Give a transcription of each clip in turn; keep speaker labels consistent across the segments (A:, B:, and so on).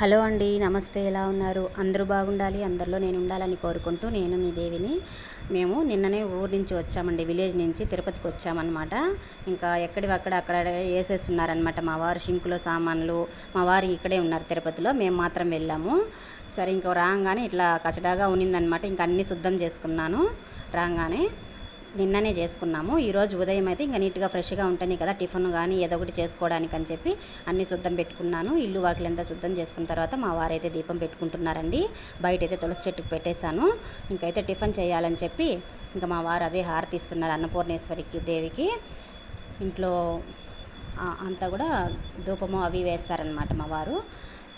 A: Hello అండి నమస్తే. ఎలా ఉన్నారు? అందరూ బాగుండాలి. అందరిలో నేను ఉండాలని కోరుకుంటూ నేను మీ దేవిని. మేము నిన్ననే ఊరు నుంచి వచ్చామండి విలేజ్ నుంచి తిరుపతికి వచ్చామన్నమాట. ఇంకా ఎక్కడి అక్కడ అక్కడ వేసేసి ఉన్నారనమాట మా వారు షింకులో సామాన్లు మా వారు ఇక్కడే ఉన్నారు తిరుపతిలో. మేము మాత్రం వెళ్ళాము. సరే ఇంకో రాగానే ఇట్లా కచడాగా ఉన్నిందనమాట ఇంకా అన్నీ శుద్ధం చేసుకున్నాను. రాగానే నిన్ననే చేసుకున్నాము. ఈరోజు ఉదయం అయితే ఇంకా నీట్గా ఫ్రెష్గా ఉంటాయి కదా టిఫిన్ కానీ ఏదో ఒకటి చేసుకోవడానికి అని చెప్పి అన్ని శుద్ధం పెట్టుకున్నాను. ఇల్లు వాకిలంతా శుద్ధం చేసుకున్న తర్వాత మా వారైతే దీపం పెట్టుకుంటున్నారండి. బయట అయితే తులసి చెట్టుకు పెట్టేశాను. ఇంకైతే టిఫిన్ చేయాలని చెప్పి ఇంకా మా వారు అదే హారతి ఇస్తున్నారు అన్నపూర్ణేశ్వరికి దేవికి. ఇంట్లో అంతా కూడా ధూపము అవి వేస్తారనమాట మా వారు.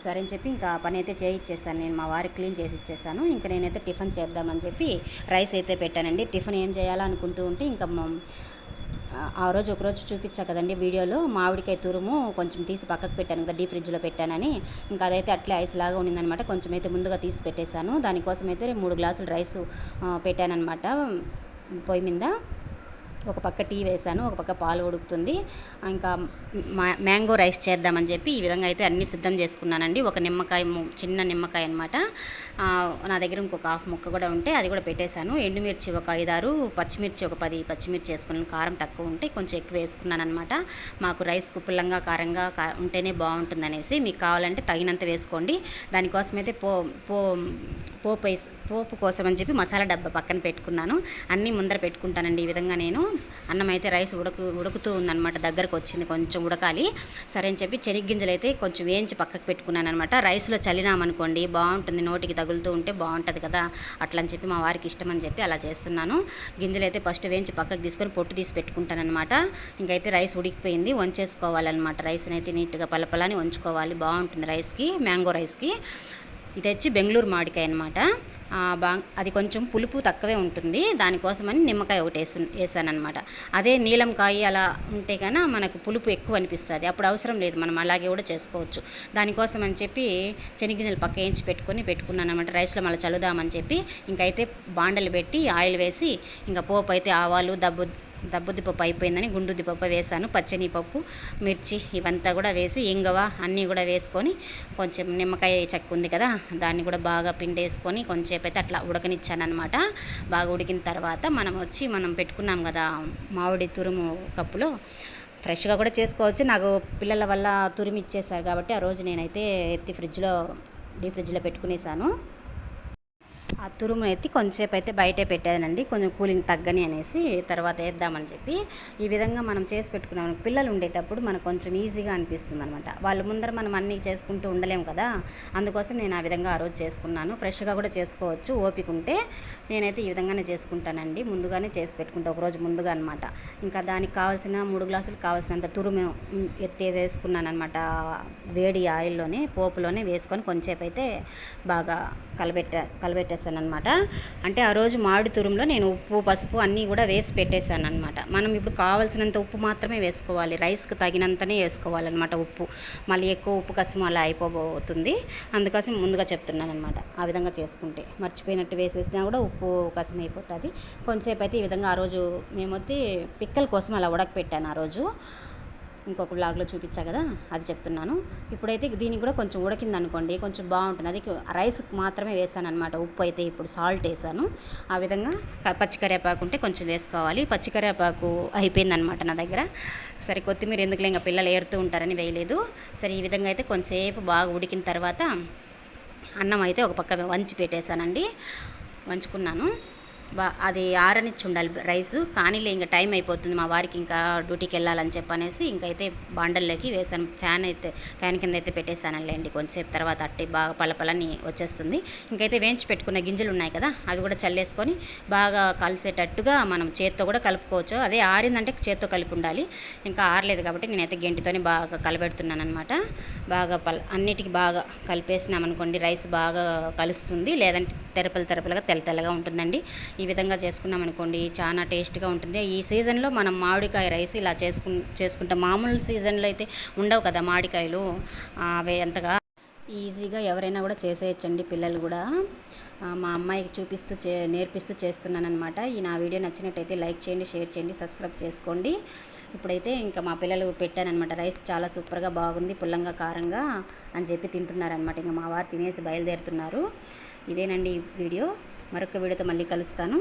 A: సరే అని చెప్పి ఇంకా పని అయితే చేయించేసాను నేను మా వారికి క్లీన్ చేసి ఇచ్చేసాను ఇంకా నేనైతే టిఫిన్ చేద్దామని చెప్పి రైస్ అయితే పెట్టానండి. టిఫిన్ ఏం చేయాలనుకుంటూ ఉంటే ఇంకా ఆ రోజు ఒకరోజు చూపించా కదండి వీడియోలో. మామిడికాయ తురుము కొంచెం తీసి పక్కకు పెట్టాను కదా డీ ఫ్రిడ్జ్లో పెట్టానని. ఇంకా అదైతే అట్లే ఐస్ లాగా ఉండిందనమాట కొంచెం అయితే ముందుగా తీసి పెట్టేశాను. దానికోసం అయితే మూడు గ్లాసులు రైస్ పెట్టానమాట పొయ్యి మీద ఒక పక్క టీ వేసాను ఒక పక్క పాలు ఉడుకుతుంది. ఇంకా మా- మ్యాంగో రైస్ చేద్దామని చెప్పి ఈ విధంగా అయితే అన్నీ సిద్ధం చేసుకున్నానండి. ఒక నిమ్మకాయ చిన్న నిమ్మకాయ అనమాట నా దగ్గర ఇంకొక హాఫ్ ముక్క కూడా ఉంటే అది కూడా పెట్టేశాను. ఎండుమిర్చి ఒక ఐదారు పచ్చిమిర్చి ఒక పది పచ్చిమిర్చి వేసుకున్నాను. కారం తక్కువ ఉంటే కొంచెం ఎక్కువ వేసుకున్నాను అనమాట మాకు రైస్ కుప్పలంగా కారంగా కా- ఉంటేనే బాగుంటుంది అనేసి మీకు కావాలంటే తగినంత వేసుకోండి. దానికోసమైతే పో పో పోపు వేసి పోపు కోసం అని చెప్పి మసాలా డబ్బా పక్కన పెట్టుకున్నాను. అన్నీ ముందర పెట్టుకుంటానండి ఈ విధంగా నేను. అన్నం అయితే రైస్ ఉడకు ఉడుకుతూ ఉందన్నమాట. దగ్గరకు వచ్చింది కొంచెం ఉడకాలి. సరే అని చెప్పి చెనిగ్గింజలు అయితే కొంచెం వేయించి పక్కకు పెట్టుకున్నాను అనమాట రైస్లో చల్లినామనుకోండి బాగుంటుంది. నోటికి తగులుతూ ఉంటే బాగుంటుంది కదా. అట్లా అని చెప్పి మా వారికి ఇష్టం అని చెప్పి అలా చేస్తున్నాను. గింజలు అయితే ఫస్ట్ వేయించి పక్కకు తీసుకొని పొట్టు తీసి పెట్టుకుంటానమాట ఇంకైతే రైస్ ఉడికిపోయింది. వంచేసుకోవాలన్నమాట. రైస్ని అయితే నీట్గా పలపలని వంచుకోవాలి. బాగుంటుంది రైస్కి మ్యాంగో రైస్కి. ఇది వచ్చి బెంగళూరు మామిడికాయ అనమాట బా అది కొంచెం పులుపు తక్కువే ఉంటుంది. దానికోసమని నిమ్మకాయ ఒకటి వేసు వేసానమాట అదే నీలం కాయ అలా ఉంటే కన్నా మనకు పులుపు ఎక్కువ అనిపిస్తుంది. అప్పుడు అవసరం లేదు. మనం అలాగే కూడా చేసుకోవచ్చు. దానికోసం అని చెప్పి శనగింజలు పక్క వేయించి పెట్టుకొని పెట్టుకున్నాను అనమాట రైస్లో మళ్ళీ చల్లుదామని చెప్పి ఇంకైతే బాండలు పెట్టి ఆయిల్ వేసి ఇంకా పోపు అయితే ఆవాలు దబ్బు దబ్బుద్ది పప్పు అయిపోయిందని గుండుద్ది పప్పు వేసాను పచ్చని పప్పు మిర్చి ఇవంతా కూడా వేసి ఇంగవ అన్నీ కూడా వేసుకొని కొంచెం నిమ్మకాయ చెక్క ఉంది కదా దాన్ని కూడా బాగా పిండేసుకొని కొంచెంసేపు అయితే అట్లా ఉడకనిచ్చాను అనమాట బాగా ఉడికిన తర్వాత మనం వచ్చి మనం పెట్టుకున్నాం కదా మామిడి తురుము కప్పులో ఫ్రెష్గా కూడా చేసుకోవచ్చు. నాకు పిల్లల వల్ల తురిమి ఇచ్చేసారు కాబట్టి ఆ రోజు నేనైతే ఎత్తి ఫ్రిడ్జ్లో డీ ఫ్రిడ్జ్లో పెట్టుకునేసాను ఆ తురుము ఎత్తి కొంచెంసేపు అయితే బయటే పెట్టేదనండి కొంచెం కూలింగ్ తగ్గని అనేసి తర్వాత వేద్దామని చెప్పి ఈ విధంగా మనం చేసి పెట్టుకున్నాం. పిల్లలు ఉండేటప్పుడు మనకు కొంచెం ఈజీగా అనిపిస్తుంది అనమాట వాళ్ళ ముందర మనం అన్నీ చేసుకుంటూ ఉండలేం కదా. అందుకోసం నేను ఆ విధంగా ఆ రోజు చేసుకున్నాను. ఫ్రెష్గా కూడా చేసుకోవచ్చు. ఓపిక ఉంటే నేనైతే ఈ విధంగానే చేసుకుంటానండి. ముందుగానే చేసి పెట్టుకుంటా. ఒకరోజు ముందుగా అనమాట ఇంకా దానికి కావాల్సిన మూడు గ్లాసులు కావాల్సినంత తురుము ఎత్తి వేసుకున్నాను అనమాట వేడి ఆయిల్లోనే పోపులోనే వేసుకొని కొంచెంసేపు అయితే బాగా కలబెట్ట కలబెట్టేస్తాను అనమాట అంటే ఆ రోజు మామిడి తురుములో నేను ఉప్పు పసుపు అన్నీ కూడా వేసి పెట్టేశాను అనమాట మనం ఇప్పుడు కావాల్సినంత ఉప్పు మాత్రమే వేసుకోవాలి. రైస్కి తగినంతనే వేసుకోవాలన్నమాట ఉప్పు. మళ్ళీ ఎక్కువ ఉప్పు కసం అలా అయిపోబోతుంది. అందుకోసం ముందుగా చెప్తున్నాను అనమాట ఆ విధంగా చేసుకుంటే. మర్చిపోయినట్టు వేసేసినా కూడా ఉప్పు కసం అయిపోతుంది. కొంతసేపు అయితే ఈ విధంగా ఆ రోజు మేమొత్తి పిక్కల కోసం అలా ఉడకపెట్టాను ఆ రోజు. ఇంకొక బ్లాగ్లో చూపించా కదా అది చెప్తున్నాను. ఇప్పుడైతే దీనికి కూడా కొంచెం ఉడికింది అనుకోండి కొంచెం బాగుంటుంది. అది రైస్ మాత్రమే వేసాను అనమాట ఉప్పు అయితే ఇప్పుడు సాల్ట్ వేసాను. ఆ విధంగా పచ్చికరేపాకు పచ్చికరివేపాకు ఉంటే కొంచెం వేసుకోవాలి. పచ్చికరివేపాకు అయిపోయిందనమాట నా దగ్గర. సరే కొత్తిమీర ఎందుకులే ఇంకా పిల్లలు ఏరుతూ ఉంటారని వేయలేదు. సరే ఈ విధంగా అయితే కొంతసేపు బాగా ఉడికిన తర్వాత అన్నం అయితే ఒక పక్క వంచి పెట్టేశానండి. వంచుకున్నాను. అది ఆరనిచ్చి ఉండాలి రైస్. కానీలే ఇంకా టైం అయిపోతుంది మా వారికి ఇంకా డ్యూటీకి వెళ్ళాలని చెప్పనేసి ఇంకైతే బాండల్లోకి వేసాను. ఫ్యాన్ అయితే ఫ్యాన్ కింద అయితే పెట్టేశానంలేండి కొంచెంసేపు తర్వాత అట్టే బాగా పలపలని వచ్చేస్తుంది. ఇంకైతే వేయించి పెట్టుకున్న గింజలు ఉన్నాయి కదా అవి కూడా చల్లేసుకొని బాగా కలిసేటట్టుగా మనం చేత్తో కూడా కలుపుకోవచ్చు. అదే ఆరిందంటే చేత్తో కలిపి ఉండాలి. ఇంకా ఆరలేదు కాబట్టి నేనైతే గెంటితోనే బాగా కలబెడుతున్నాను అనమాట బాగా పల అన్నిటికీ బాగా కలిపేసినామనుకోండి రైస్ బాగా కలుస్తుంది. లేదంటే తెరపలు తెరపలుగా తెల్ల తెల్లగా ఉంటుందండి. ఈ విధంగా చేసుకున్నాం అనుకోండి చాలా టేస్ట్గా ఉంటుంది. ఈ సీజన్లో మనం మామిడికాయ రైస్ ఇలా చేసుకు చేసుకుంటాం మామూలు సీజన్లో అయితే ఉండవు కదా మామిడికాయలు. అవి అంతగా ఈజీగా ఎవరైనా కూడా చేసేయచ్చండి పిల్లలు కూడా. మా అమ్మాయికి చూపిస్తూ చే నేర్పిస్తూ చేస్తున్నాను అనమాట ఈ నా వీడియో నచ్చినట్టయితే లైక్ చేయండి షేర్ చేయండి సబ్స్క్రైబ్ చేసుకోండి. ఇప్పుడైతే ఇంకా మా పిల్లలు పెట్టానమాట రైస్ చాలా సూపర్గా బాగుంది పుల్లంగా కారంగా అని చెప్పి తింటున్నారనమాట ఇంకా మా వారు తినేసి బయలుదేరుతున్నారు. ఇదేనండి ఈ వీడియో. మరొక వీడియోతో మళ్ళీ కలుస్తాను.